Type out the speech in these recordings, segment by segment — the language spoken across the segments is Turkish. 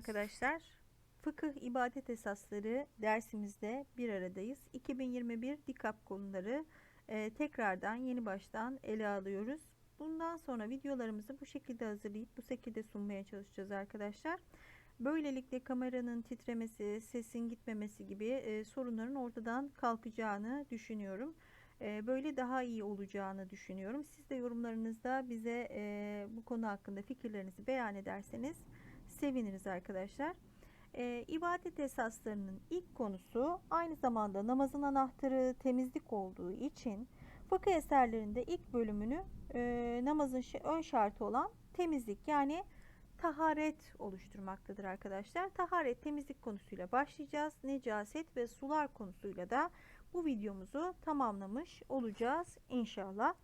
arkadaşlar. Fıkıh ibadet esasları dersimizde bir aradayız. 2021 dikap konuları e, tekrardan yeni baştan ele alıyoruz. Bundan sonra videolarımızı bu şekilde hazırlayıp bu şekilde sunmaya çalışacağız arkadaşlar. Böylelikle kameranın titremesi, sesin gitmemesi gibi e, sorunların ortadan kalkacağını düşünüyorum. E, böyle daha iyi olacağını düşünüyorum. Siz de yorumlarınızda bize e, bu konu hakkında fikirlerinizi beyan ederseniz seviniriz arkadaşlar. E, ibadet esaslarının ilk konusu aynı zamanda namazın anahtarı temizlik olduğu için fıkıh eserlerinde ilk bölümünü e, namazın ön şartı olan temizlik yani taharet oluşturmaktadır arkadaşlar. Taharet temizlik konusuyla başlayacağız. Necaset ve sular konusuyla da bu videomuzu tamamlamış olacağız inşallah.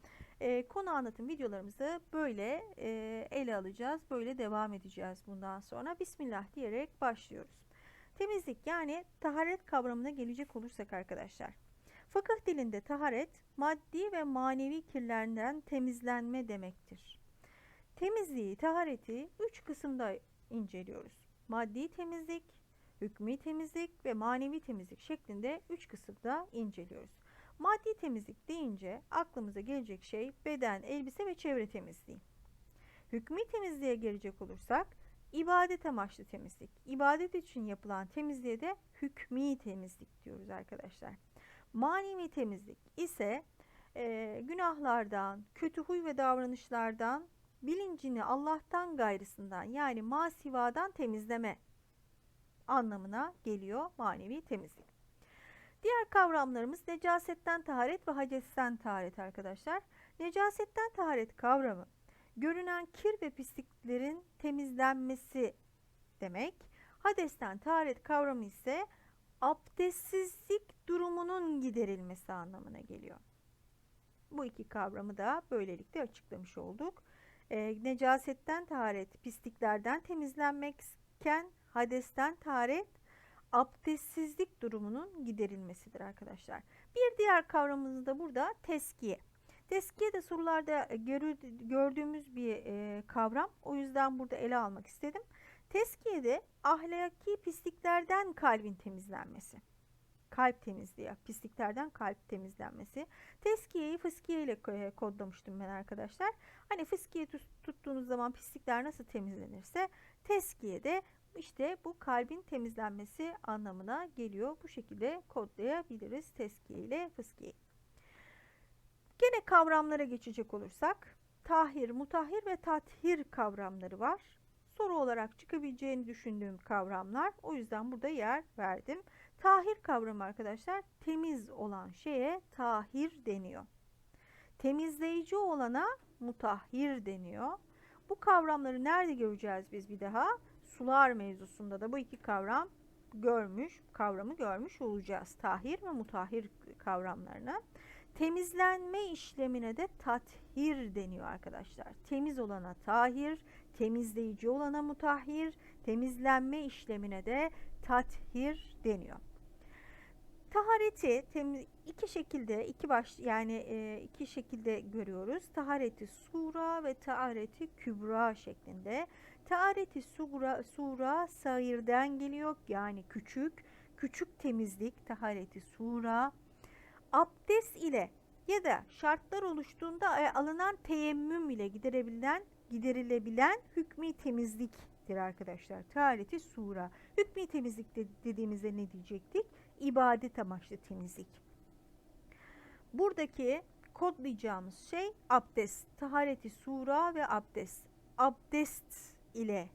E, konu anlatım videolarımızı böyle e, ele alacağız. Böyle devam edeceğiz bundan sonra. Bismillah diyerek başlıyoruz. Temizlik yani taharet kavramına gelecek olursak arkadaşlar. Fıkıh dilinde taharet maddi ve manevi kirlerden temizlenme demektir. Temizliği, tahareti üç kısımda inceliyoruz. Maddi temizlik, hükmü temizlik ve manevi temizlik şeklinde üç kısımda inceliyoruz. Maddi temizlik deyince aklımıza gelecek şey beden, elbise ve çevre temizliği. Hükmü temizliğe gelecek olursak ibadet amaçlı temizlik. İbadet için yapılan temizliğe de hükmü temizlik diyoruz arkadaşlar. Manevi temizlik ise e, günahlardan, kötü huy ve davranışlardan bilincini Allah'tan gayrısından yani masivadan temizleme anlamına geliyor manevi temizlik. Diğer kavramlarımız necasetten taharet ve hadesten taharet arkadaşlar. Necasetten taharet kavramı görünen kir ve pisliklerin temizlenmesi demek. Hadesten taharet kavramı ise abdestsizlik durumunun giderilmesi anlamına geliyor. Bu iki kavramı da böylelikle açıklamış olduk. E, necasetten taharet pisliklerden temizlenmekken hadesten taharet abdestsizlik durumunun giderilmesidir arkadaşlar. Bir diğer kavramımız da burada teskiye. Teskiye de sorularda gördüğümüz bir e, kavram. O yüzden burada ele almak istedim. Teskiye de ahlaki pisliklerden kalbin temizlenmesi. Kalp temizliği, pisliklerden kalp temizlenmesi. Teskiyeyi fıskiye ile kodlamıştım ben arkadaşlar. Hani fıskiye tuttuğunuz zaman pislikler nasıl temizlenirse teskiye de işte bu kalbin temizlenmesi anlamına geliyor. Bu şekilde kodlayabiliriz teskiye ile fıskiye. Gene kavramlara geçecek olursak tahir, mutahhir ve tathir kavramları var. Soru olarak çıkabileceğini düşündüğüm kavramlar. O yüzden burada yer verdim. Tahir kavramı arkadaşlar temiz olan şeye tahir deniyor. Temizleyici olana mutahhir deniyor. Bu kavramları nerede göreceğiz biz bir daha? Sular mevzusunda da bu iki kavram görmüş, kavramı görmüş olacağız. Tahir ve mutahhir kavramlarını. Temizlenme işlemine de tathir deniyor arkadaşlar. Temiz olana tahir, temizleyici olana mutahhir, temizlenme işlemine de tathir deniyor. Tahareti iki şekilde iki baş yani e, iki şekilde görüyoruz. Tahareti sura ve tahareti kübra şeklinde. Tahareti sura, sura sahirden geliyor yani küçük. Küçük temizlik tahareti sura. Abdest ile ya da şartlar oluştuğunda e, alınan teyemmüm ile giderebilen giderilebilen hükmü temizliktir arkadaşlar. Tahareti sura. Hükmü temizlik dediğimizde ne diyecektik? ibadet amaçlı temizlik. Buradaki kodlayacağımız şey abdest, tahareti sura ve abdest. Abdest ile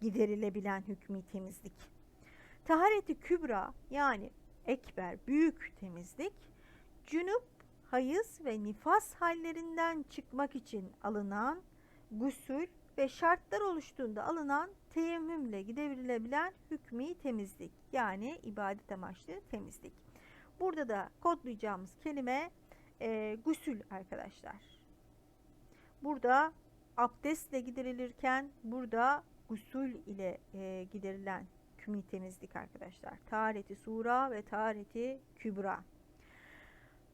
giderilebilen hükmü temizlik. Tahareti kübra yani ekber, büyük temizlik, cünüp, hayız ve nifas hallerinden çıkmak için alınan gusül ve şartlar oluştuğunda alınan teyemmümle giderilebilen hükmü temizlik yani ibadet amaçlı temizlik. Burada da kodlayacağımız kelime e, gusül arkadaşlar. Burada abdestle giderilirken burada gusül ile e, giderilen hükmü temizlik arkadaşlar. Tahareti sura ve tahareti kübra.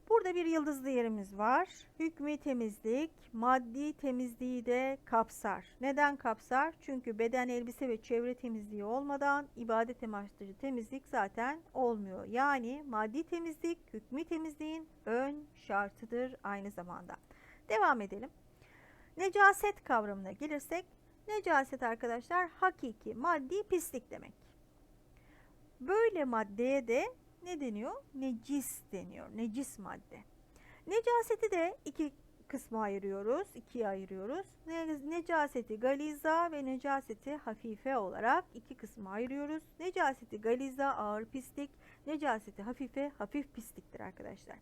Burada bir yıldızlı yerimiz var. Hükmü temizlik, maddi temizliği de kapsar. Neden kapsar? Çünkü beden, elbise ve çevre temizliği olmadan ibadet amaçlı temizlik zaten olmuyor. Yani maddi temizlik, hükmü temizliğin ön şartıdır aynı zamanda. Devam edelim. Necaset kavramına gelirsek, necaset arkadaşlar hakiki maddi pislik demek. Böyle maddeye de ne deniyor? Necis deniyor. Necis madde. Necaseti de iki kısma ayırıyoruz. ikiye ayırıyoruz. Ne, necaseti galiza ve necaseti hafife olarak iki kısma ayırıyoruz. Necaseti galiza ağır pislik, necaseti hafife hafif pisliktir arkadaşlar.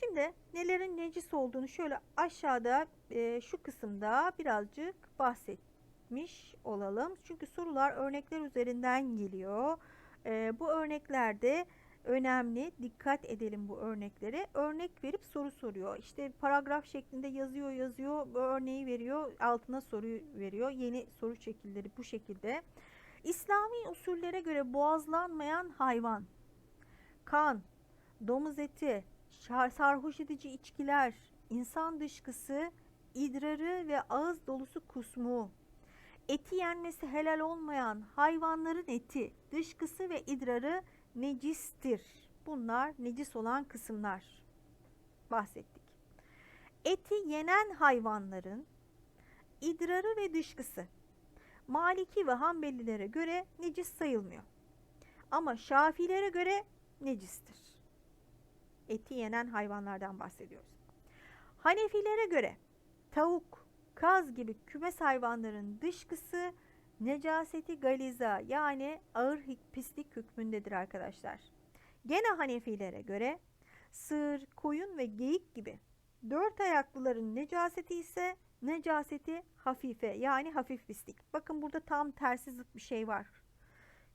Şimdi nelerin necis olduğunu şöyle aşağıda e, şu kısımda birazcık bahsetmiş olalım. Çünkü sorular örnekler üzerinden geliyor. E, bu örneklerde önemli. Dikkat edelim bu örneklere. Örnek verip soru soruyor. İşte paragraf şeklinde yazıyor yazıyor. Örneği veriyor. Altına soru veriyor. Yeni soru şekilleri bu şekilde. İslami usullere göre boğazlanmayan hayvan, kan, domuz eti, sarhoş edici içkiler, insan dışkısı, idrarı ve ağız dolusu kusmu, eti yenmesi helal olmayan hayvanların eti, dışkısı ve idrarı necistir. Bunlar necis olan kısımlar. Bahsettik. Eti yenen hayvanların idrarı ve dışkısı Maliki ve Hanbelilere göre necis sayılmıyor. Ama Şafilere göre necistir. Eti yenen hayvanlardan bahsediyoruz. Hanefilere göre tavuk, kaz gibi kümes hayvanların dışkısı necaseti galiza yani ağır pislik hükmündedir arkadaşlar. Gene Hanefilere göre sığır, koyun ve geyik gibi dört ayaklıların necaseti ise necaseti hafife yani hafif pislik. Bakın burada tam tersi zıt bir şey var.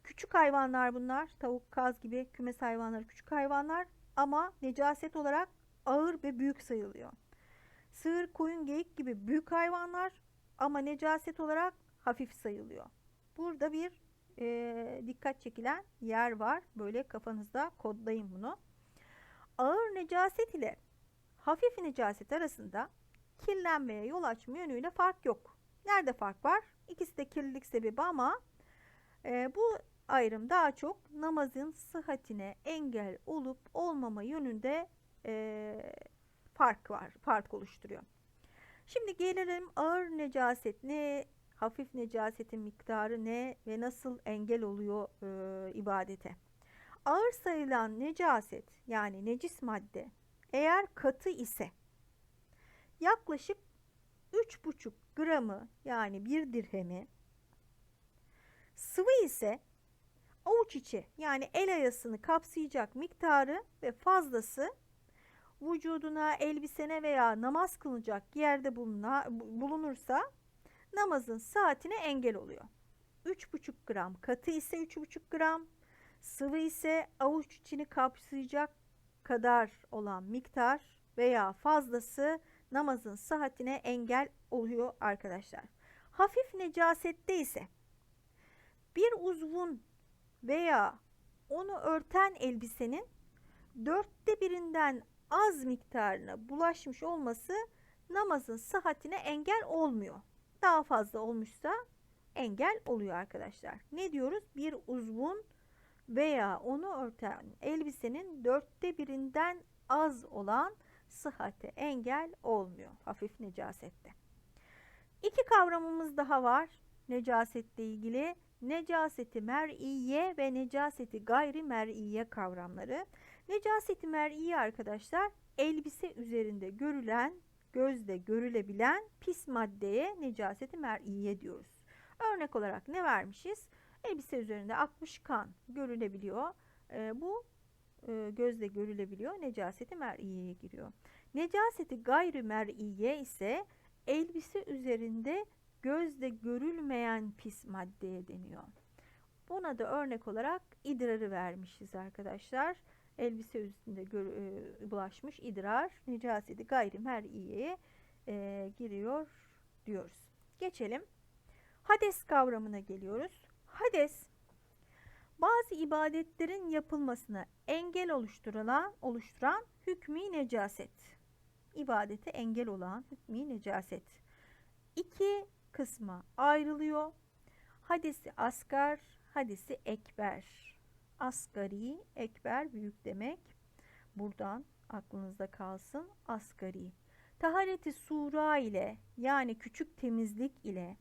Küçük hayvanlar bunlar. Tavuk, kaz gibi kümes hayvanları küçük hayvanlar ama necaset olarak ağır ve büyük sayılıyor. Sığır, koyun, geyik gibi büyük hayvanlar ama necaset olarak hafif sayılıyor. Burada bir e, dikkat çekilen yer var. Böyle kafanızda kodlayın bunu. Ağır necaset ile hafif necaset arasında kirlenmeye yol açma yönüyle fark yok. Nerede fark var? İkisi de kirlilik sebebi ama e, bu ayrım daha çok namazın sıhhatine engel olup olmama yönünde e, fark var, fark oluşturuyor. Şimdi gelelim ağır necaset ne, hafif necasetin miktarı ne ve nasıl engel oluyor e, ibadete. Ağır sayılan necaset yani necis madde eğer katı ise yaklaşık 3,5 gramı yani bir dirhemi sıvı ise avuç içi yani el ayasını kapsayacak miktarı ve fazlası vücuduna, elbisene veya namaz kılınacak yerde buluna, bulunursa namazın saatine engel oluyor. 3,5 gram katı ise 3,5 gram, sıvı ise avuç içini kapsayacak kadar olan miktar veya fazlası namazın saatine engel oluyor arkadaşlar. Hafif necasette ise bir uzvun veya onu örten elbisenin dörtte birinden az miktarına bulaşmış olması namazın sıhhatine engel olmuyor. Daha fazla olmuşsa engel oluyor arkadaşlar. Ne diyoruz? Bir uzvun veya onu örten elbisenin dörtte birinden az olan sıhhate engel olmuyor hafif necasette. İki kavramımız daha var necasetle ilgili necaseti mer'iye ve necaseti gayri mer'iye kavramları. Necaseti mer'iye arkadaşlar elbise üzerinde görülen, gözle görülebilen pis maddeye necaseti mer'iye diyoruz. Örnek olarak ne vermişiz? Elbise üzerinde akmış kan görülebiliyor. E, bu e, gözle görülebiliyor. Necaseti mer'iyeye giriyor. Necaseti gayri mer'iye ise elbise üzerinde gözle görülmeyen pis maddeye deniyor. Buna da örnek olarak idrarı vermişiz arkadaşlar. Elbise üstünde e, bulaşmış idrar necaseti gayri mer'iyeye e, giriyor diyoruz. Geçelim. Hades kavramına geliyoruz. Hades Bazı ibadetlerin yapılmasına engel oluşturulan, oluşturan hükmü necaset. İbadete engel olan hükmü necaset. İki kısma ayrılıyor. Hadisi asgar, hadisi ekber. Asgari, ekber büyük demek. Buradan aklınızda kalsın asgari. Tahareti sura ile yani küçük temizlik ile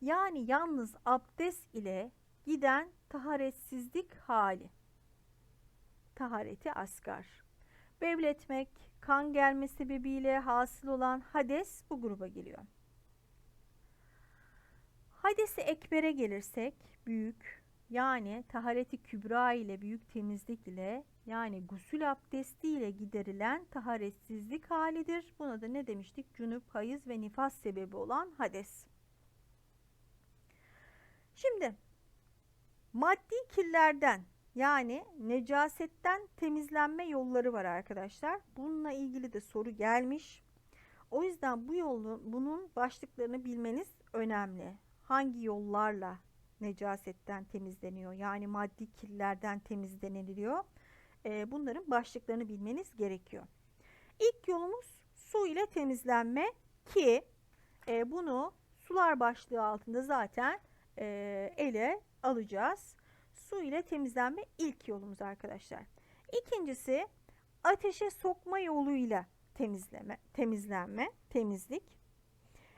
yani yalnız abdest ile giden taharetsizlik hali. Tahareti asgar. Bevletmek, kan gelme sebebiyle hasıl olan hades bu gruba geliyor. Hadesi ekbere gelirsek büyük yani tahareti kübra ile büyük temizlik ile yani gusül abdesti ile giderilen taharetsizlik halidir. Buna da ne demiştik? Cünüp, hayız ve nifas sebebi olan hades. Şimdi maddi kirlerden yani necasetten temizlenme yolları var arkadaşlar. Bununla ilgili de soru gelmiş. O yüzden bu yolu bunun başlıklarını bilmeniz önemli. Hangi yollarla necasetten temizleniyor? Yani maddi kirlerden temizleniliyor. Ee, bunların başlıklarını bilmeniz gerekiyor. İlk yolumuz su ile temizlenme ki e, bunu sular başlığı altında zaten e, ele alacağız. Su ile temizlenme ilk yolumuz arkadaşlar. İkincisi ateşe sokma yoluyla temizleme, temizlenme, temizlik.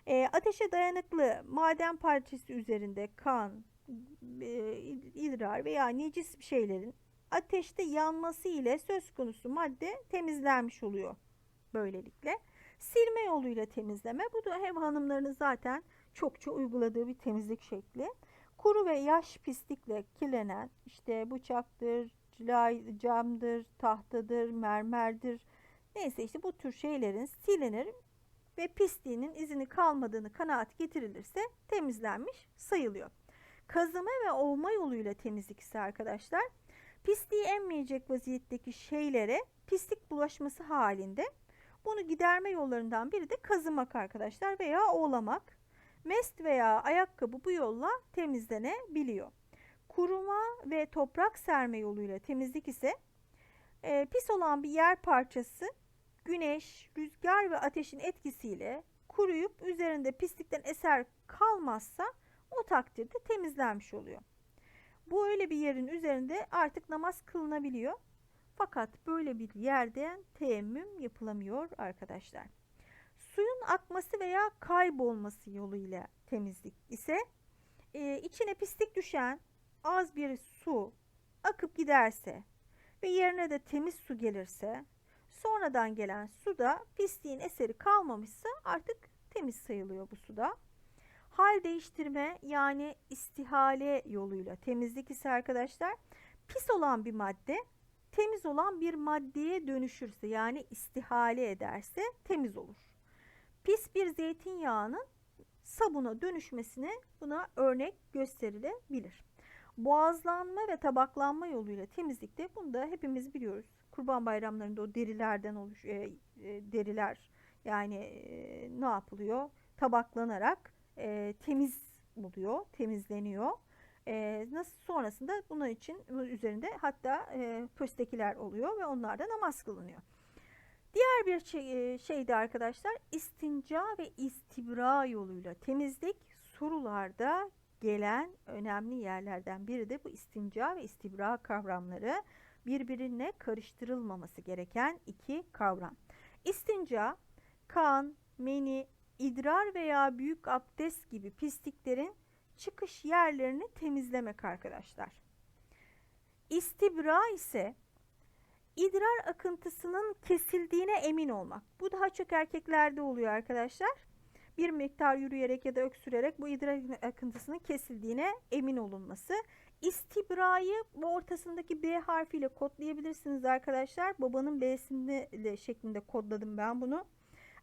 E, ateşe dayanıklı maden parçası üzerinde kan, e, idrar veya necis şeylerin ateşte yanması ile söz konusu madde temizlenmiş oluyor böylelikle. Silme yoluyla temizleme. Bu da hem hanımların zaten çokça uyguladığı bir temizlik şekli. Kuru ve yaş pislikle kirlenen işte bıçaktır, camdır, tahtadır, mermerdir. Neyse işte bu tür şeylerin silinir ve pisliğinin izini kalmadığını kanaat getirilirse temizlenmiş sayılıyor. Kazıma ve ovma yoluyla temizlik ise arkadaşlar pisliği emmeyecek vaziyetteki şeylere pislik bulaşması halinde bunu giderme yollarından biri de kazımak arkadaşlar veya oğlamak. Mest veya ayakkabı bu yolla temizlenebiliyor. Kuruma ve toprak serme yoluyla temizlik ise e, pis olan bir yer parçası güneş, rüzgar ve ateşin etkisiyle kuruyup üzerinde pislikten eser kalmazsa o takdirde temizlenmiş oluyor. Bu öyle bir yerin üzerinde artık namaz kılınabiliyor. Fakat böyle bir yerden teyemmüm yapılamıyor arkadaşlar. Suyun akması veya kaybolması yoluyla temizlik ise e, içine pislik düşen az bir su akıp giderse ve yerine de temiz su gelirse sonradan gelen suda pisliğin eseri kalmamışsa artık temiz sayılıyor bu suda. Hal değiştirme yani istihale yoluyla temizlik ise arkadaşlar pis olan bir madde temiz olan bir maddeye dönüşürse yani istihale ederse temiz olur. Pis bir zeytinyağının sabuna dönüşmesine buna örnek gösterilebilir. Boğazlanma ve tabaklanma yoluyla temizlikte bunu da hepimiz biliyoruz. Kurban bayramlarında o derilerden oluş e, e, deriler yani e, ne yapılıyor? Tabaklanarak e, temiz oluyor, temizleniyor. E, nasıl sonrasında bunun için üzerinde hatta e, pöstekiler oluyor ve onlarda namaz kılınıyor. Diğer bir şey, şeydi arkadaşlar istinca ve istibra yoluyla temizlik sorularda gelen önemli yerlerden biri de bu istinca ve istibra kavramları birbirine karıştırılmaması gereken iki kavram. İstinca kan, meni, idrar veya büyük abdest gibi pisliklerin çıkış yerlerini temizlemek arkadaşlar. İstibra ise idrar akıntısının kesildiğine emin olmak. Bu daha çok erkeklerde oluyor arkadaşlar. Bir miktar yürüyerek ya da öksürerek bu idrar akıntısının kesildiğine emin olunması. İstibrayı bu ortasındaki B harfiyle kodlayabilirsiniz arkadaşlar. Babanın B'sinde şeklinde kodladım ben bunu.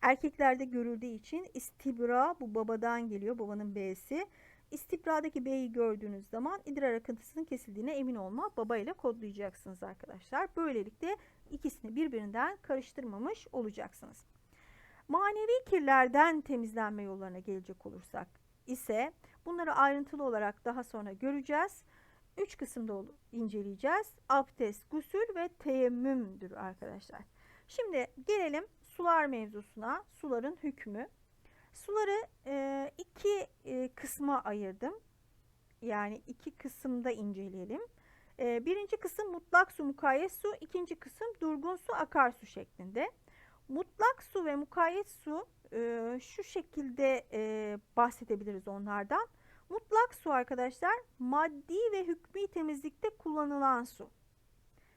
Erkeklerde görüldüğü için istibra bu babadan geliyor. Babanın B'si. İstibradaki B'yi gördüğünüz zaman idrar akıntısının kesildiğine emin olma baba ile kodlayacaksınız arkadaşlar. Böylelikle ikisini birbirinden karıştırmamış olacaksınız. Manevi kirlerden temizlenme yollarına gelecek olursak ise bunları ayrıntılı olarak daha sonra göreceğiz. Üç kısımda ol- inceleyeceğiz. Abdest, gusül ve teyemmümdür arkadaşlar. Şimdi gelelim sular mevzusuna. Suların hükmü. Suları e, iki e, kısma ayırdım. Yani iki kısımda inceleyelim. E, birinci kısım mutlak su, mukayyet su. ikinci kısım durgun su, akarsu şeklinde. Mutlak su ve mukayyet su e, şu şekilde e, bahsedebiliriz onlardan. Mutlak su arkadaşlar maddi ve hükmü temizlikte kullanılan su.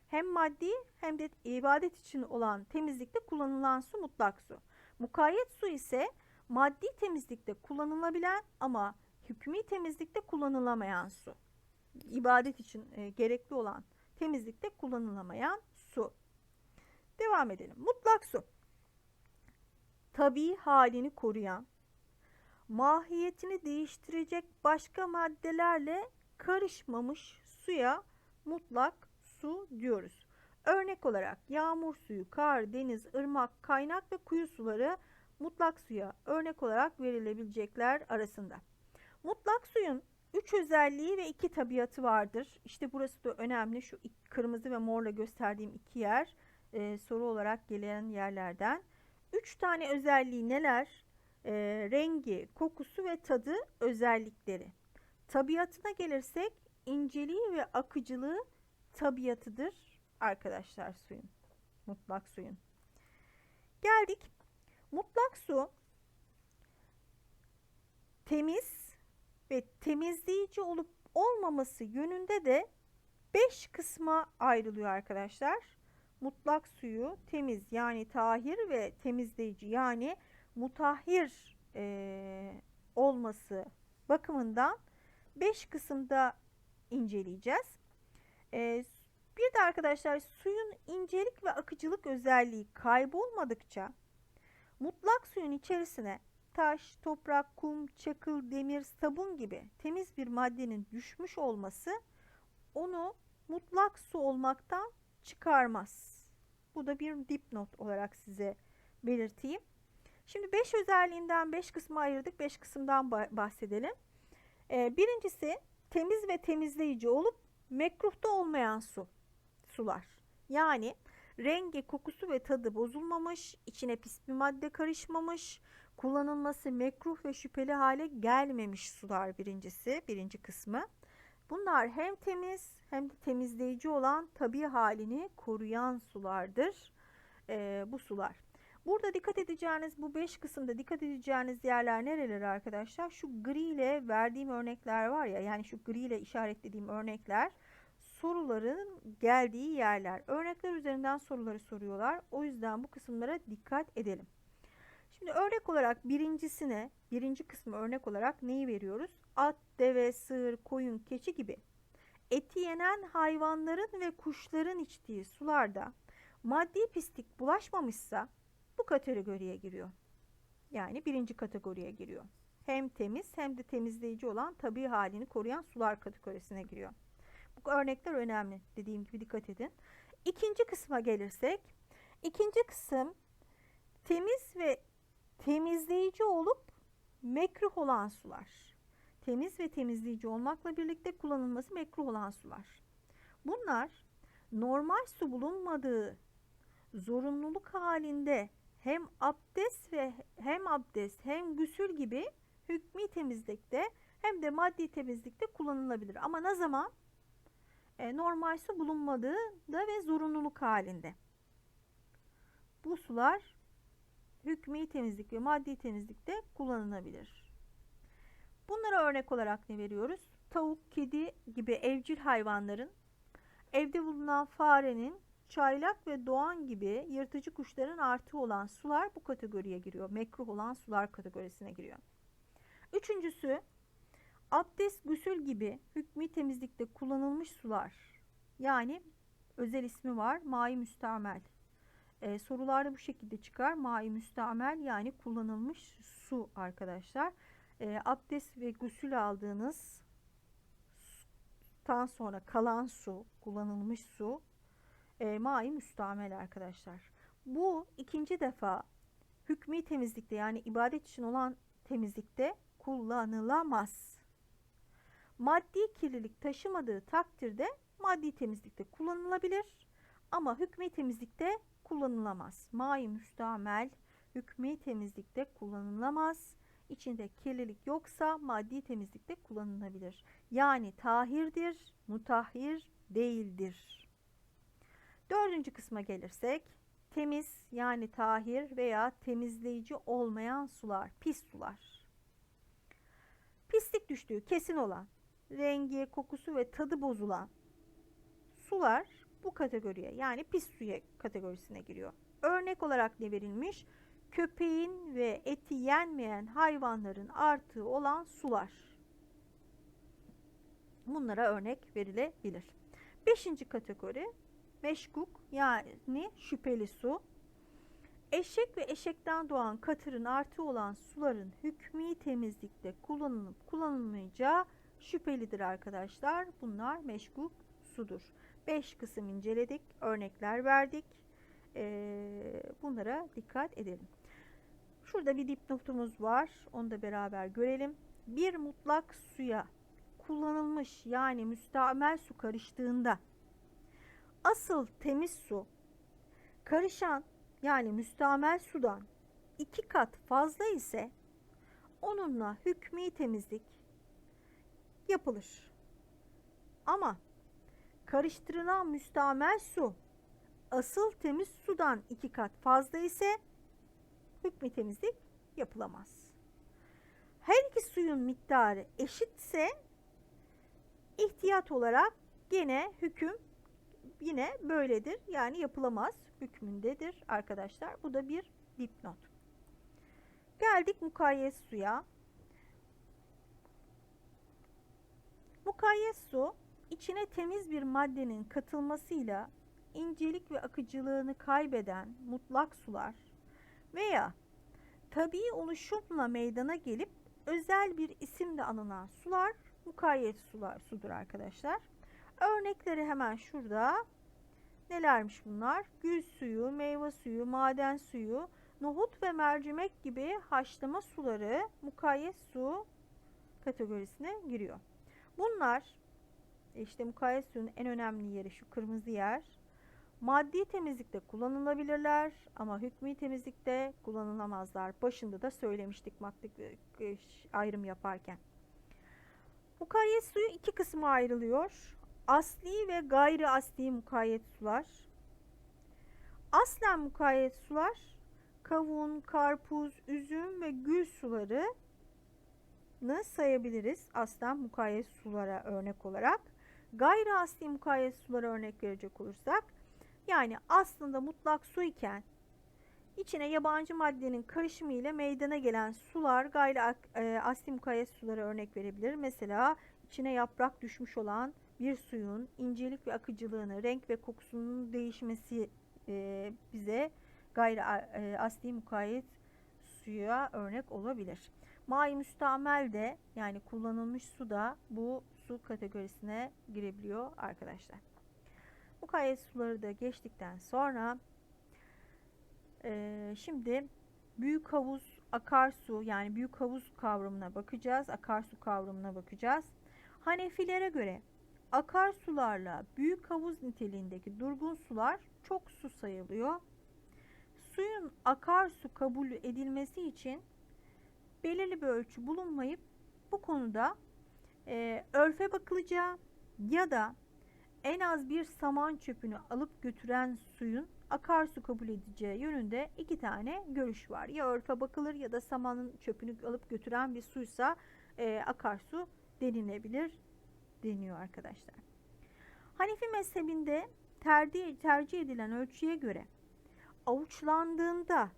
Hem maddi hem de ibadet için olan temizlikte kullanılan su mutlak su. Mukayyet su ise maddi temizlikte kullanılabilen ama hükmü temizlikte kullanılamayan su. İbadet için e, gerekli olan temizlikte kullanılamayan su. Devam edelim. Mutlak su. Tabii halini koruyan, mahiyetini değiştirecek başka maddelerle karışmamış suya mutlak su diyoruz. Örnek olarak yağmur suyu, kar, deniz, ırmak, kaynak ve kuyu suları mutlak suya örnek olarak verilebilecekler arasında. Mutlak suyun 3 özelliği ve 2 tabiatı vardır. İşte burası da önemli. Şu kırmızı ve morla gösterdiğim iki yer e, soru olarak gelen yerlerden. 3 tane özelliği neler? E, rengi, kokusu ve tadı özellikleri. Tabiatına gelirsek inceliği ve akıcılığı tabiatıdır arkadaşlar suyun. Mutlak suyun. Geldik. Mutlak su temiz ve temizleyici olup olmaması yönünde de 5 kısma ayrılıyor arkadaşlar. Mutlak suyu temiz yani tahir ve temizleyici yani mutahhir e, olması bakımından 5 kısımda inceleyeceğiz. E, bir de arkadaşlar suyun incelik ve akıcılık özelliği kaybolmadıkça mutlak suyun içerisine taş, toprak, kum, çakıl, demir, sabun gibi temiz bir maddenin düşmüş olması onu mutlak su olmaktan çıkarmaz. Bu da bir dipnot olarak size belirteyim. Şimdi 5 özelliğinden 5 kısma ayırdık. 5 kısımdan bahsedelim. Ee, birincisi temiz ve temizleyici olup mekruhta olmayan su, sular. Yani rengi, kokusu ve tadı bozulmamış, içine pis bir madde karışmamış, kullanılması mekruh ve şüpheli hale gelmemiş sular birincisi, birinci kısmı. Bunlar hem temiz hem de temizleyici olan tabi halini koruyan sulardır ee, bu sular. Burada dikkat edeceğiniz bu 5 kısımda dikkat edeceğiniz yerler nereleri arkadaşlar? Şu gri ile verdiğim örnekler var ya yani şu gri ile işaretlediğim örnekler soruların geldiği yerler. Örnekler üzerinden soruları soruyorlar. O yüzden bu kısımlara dikkat edelim. Şimdi örnek olarak birincisine, birinci kısmı örnek olarak neyi veriyoruz? At, deve, sığır, koyun, keçi gibi eti yenen hayvanların ve kuşların içtiği sularda maddi pislik bulaşmamışsa bu kategoriye giriyor. Yani birinci kategoriye giriyor. Hem temiz hem de temizleyici olan tabi halini koruyan sular kategorisine giriyor. Bu örnekler önemli. Dediğim gibi dikkat edin. İkinci kısma gelirsek, ikinci kısım temiz ve temizleyici olup mekruh olan sular. Temiz ve temizleyici olmakla birlikte kullanılması mekruh olan sular. Bunlar normal su bulunmadığı zorunluluk halinde hem abdest ve hem abdest hem gusül gibi hükmü temizlikte hem de maddi temizlikte kullanılabilir. Ama ne zaman? E, normal su bulunmadığı da ve zorunluluk halinde. Bu sular hükmü temizlik ve maddi temizlikte kullanılabilir. Bunlara örnek olarak ne veriyoruz? Tavuk, kedi gibi evcil hayvanların, evde bulunan farenin, çaylak ve doğan gibi yırtıcı kuşların artığı olan sular bu kategoriye giriyor. Mekruh olan sular kategorisine giriyor. Üçüncüsü abdest, gusül gibi hükmü temizlikte kullanılmış sular. Yani özel ismi var. Mai müstamel. Ee, sorularda bu şekilde çıkar. Mai müstamel yani kullanılmış su arkadaşlar. Ee, abdest ve gusül aldığınız tan sonra kalan su, kullanılmış su e, mai müstamel arkadaşlar. Bu ikinci defa hükmü temizlikte yani ibadet için olan temizlikte kullanılamaz. Maddi kirlilik taşımadığı takdirde maddi temizlikte kullanılabilir ama hükmü temizlikte kullanılamaz. Mai müstamel hükmü temizlikte kullanılamaz. İçinde kirlilik yoksa maddi temizlikte kullanılabilir. Yani tahirdir, mutahhir değildir. Dördüncü kısma gelirsek temiz yani tahir veya temizleyici olmayan sular, pis sular. Pislik düştüğü kesin olan, rengi, kokusu ve tadı bozulan sular bu kategoriye yani pis suya kategorisine giriyor. Örnek olarak ne verilmiş? Köpeğin ve eti yenmeyen hayvanların artığı olan sular. Bunlara örnek verilebilir. Beşinci kategori meşkuk yani şüpheli su. Eşek ve eşekten doğan katırın artı olan suların hükmü temizlikte kullanılıp kullanılmayacağı şüphelidir arkadaşlar. Bunlar meşkuk sudur. 5 kısım inceledik, örnekler verdik. Ee, bunlara dikkat edelim. Şurada bir dipnotumuz var. Onu da beraber görelim. Bir mutlak suya kullanılmış yani müstamel su karıştığında asıl temiz su karışan yani müstamel sudan iki kat fazla ise onunla hükmü temizlik yapılır. Ama karıştırılan müstamel su asıl temiz sudan iki kat fazla ise hükmü temizlik yapılamaz. Her iki suyun miktarı eşitse ihtiyat olarak gene hüküm yine böyledir. Yani yapılamaz hükmündedir arkadaşlar. Bu da bir dipnot. Geldik mukayyes suya. Mukayyes su içine temiz bir maddenin katılmasıyla incelik ve akıcılığını kaybeden mutlak sular veya tabii oluşumla meydana gelip özel bir isimle anılan sular mukayyet sular sudur arkadaşlar. Örnekleri hemen şurada. Nelermiş bunlar? Gül suyu, meyve suyu, maden suyu, nohut ve mercimek gibi haşlama suları mukayyet su kategorisine giriyor. Bunlar işte mukayyet suyun en önemli yeri şu kırmızı yer. Maddi temizlikte kullanılabilirler ama hükmü temizlikte kullanılamazlar. Başında da söylemiştik madde e, ayrım yaparken. Mukayyet suyu iki kısma ayrılıyor. Asli ve gayri asli mukayyet sular. Aslen mukayyet sular kavun, karpuz, üzüm ve gül suları sayabiliriz aslen mukayyet sulara örnek olarak. Gayri asli mukayyet sulara örnek verecek olursak yani aslında mutlak su iken içine yabancı maddenin karışımı ile meydana gelen sular gayri e, asli mukayyet sulara örnek verebilir. Mesela içine yaprak düşmüş olan bir suyun incelik ve akıcılığını, renk ve kokusunun değişmesi e, bize gayri e, asli mukayyet suya örnek olabilir. Mai müstamel de yani kullanılmış su da bu su kategorisine girebiliyor arkadaşlar. Mukayyet suları da geçtikten sonra e, şimdi büyük havuz akarsu yani büyük havuz kavramına bakacağız. Akarsu kavramına bakacağız. Hanefilere göre akarsularla büyük havuz niteliğindeki durgun sular çok su sayılıyor. Suyun akarsu kabul edilmesi için belirli bir ölçü bulunmayıp bu konuda e, örfe bakılacağı ya da en az bir saman çöpünü alıp götüren suyun akarsu kabul edeceği yönünde iki tane görüş var. Ya örfe bakılır ya da samanın çöpünü alıp götüren bir suysa e, akarsu denilebilir deniyor arkadaşlar. Hanefi mezhebinde tercih, tercih edilen ölçüye göre avuçlandığında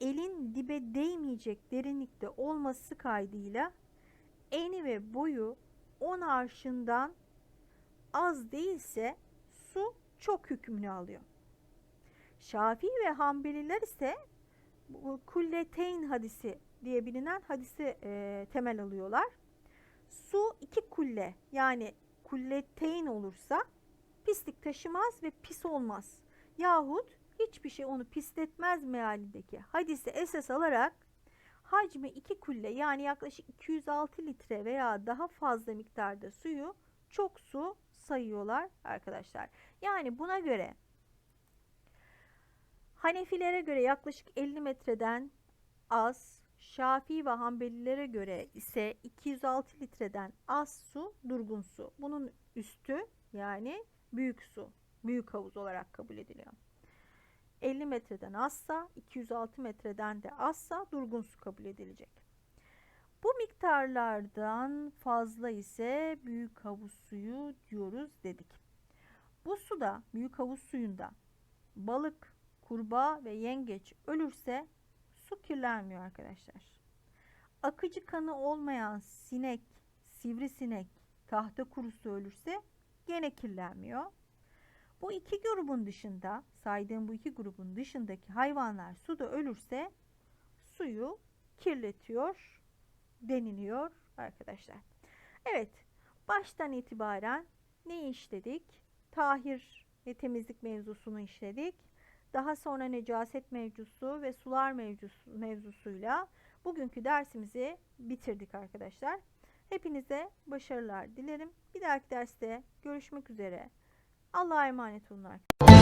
elin dibe değmeyecek derinlikte olması kaydıyla eni ve boyu 10 arşından az değilse su çok hükmünü alıyor. Şafii ve Hanbeliler ise kulleteyn hadisi diye bilinen hadisi e, temel alıyorlar. Su iki kulle yani kulleteyn olursa pislik taşımaz ve pis olmaz. Yahut hiçbir şey onu pisletmez mealindeki hadisi esas alarak hacmi 2 kulle yani yaklaşık 206 litre veya daha fazla miktarda suyu çok su sayıyorlar arkadaşlar. Yani buna göre Hanefilere göre yaklaşık 50 metreden az, Şafii ve Hanbelilere göre ise 206 litreden az su durgun su. Bunun üstü yani büyük su, büyük havuz olarak kabul ediliyor. 50 metreden azsa, 206 metreden de azsa durgun su kabul edilecek. Bu miktarlardan fazla ise büyük havuz suyu diyoruz dedik. Bu suda, büyük havuz suyunda balık, kurbağa ve yengeç ölürse su kirlenmiyor arkadaşlar. Akıcı kanı olmayan sinek, sivrisinek, tahta kurusu ölürse gene kirlenmiyor. Bu iki grubun dışında, saydığım bu iki grubun dışındaki hayvanlar suda ölürse suyu kirletiyor deniliyor arkadaşlar. Evet, baştan itibaren ne işledik? Tahir ve temizlik mevzusunu işledik. Daha sonra necaset mevzusu ve sular mevzusu, mevzusuyla bugünkü dersimizi bitirdik arkadaşlar. Hepinize başarılar dilerim. Bir dahaki derste görüşmek üzere. Allah'a emanet olun arkadaşlar.